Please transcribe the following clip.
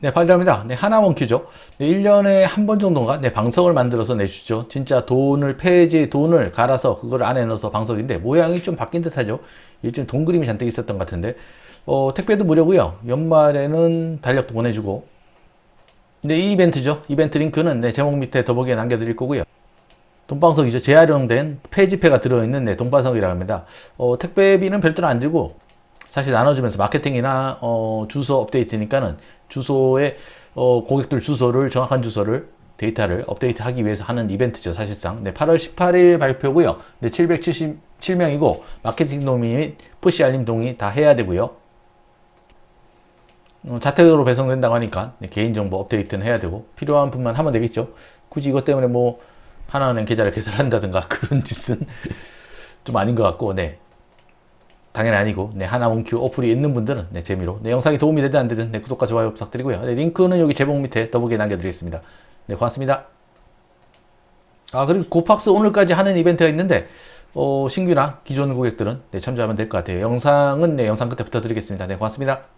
네, 발달합니다. 네, 하나원큐죠. 네, 1년에 한 번 정도인가, 네, 방석을 만들어서 내주죠. 진짜 돈을, 폐지의 돈을 갈아서 그걸 안에 넣어서 방석인데, 모양이 좀 바뀐 듯 하죠. 일종 동 그림이 잔뜩 있었던 것 같은데, 어, 택배도 무료고요 연말에는 달력도 보내주고, 네, 이 이벤트죠. 이벤트 링크는 네, 제목 밑에 더보기에 남겨드릴 거고요. 돈방석이죠. 재활용된 폐지폐가 들어있는 네, 돈방석이라고 합니다. 어, 택배비는 별도로 안 들고, 사실 나눠주면서 마케팅이나 어, 주소 업데이트니까는 주소에 어, 고객들 주소를 정확한 주소를 데이터를 업데이트하기 위해서 하는 이벤트죠 사실상. 네, 8월 18일 발표고요. 네, 777명이고 마케팅 동의 및 푸시 알림 동의 다 해야 되고요. 어, 자택으로 배송된다고 하니까 네, 개인정보 업데이트는 해야 되고 필요한 분만 하면 되겠죠. 굳이 이것 때문에 뭐 하나은행 계좌를 개설한다든가 그런 짓은 좀 아닌 것 같고 네 당연히 아니고 네, 하나원큐 어플이 있는 분들은 네, 재미로 네, 영상이 도움이 되든 안 되든 네, 구독과 좋아요 부탁드리고요. 네, 링크는 여기 제목 밑에 더보기에 남겨드리겠습니다. 네, 고맙습니다. 아 그리고 고팍스 오늘까지 하는 이벤트가 있는데 어, 신규나 기존 고객들은 네, 참조하면 될 것 같아요. 영상은 네, 영상 끝에 붙여드리겠습니다. 네, 고맙습니다.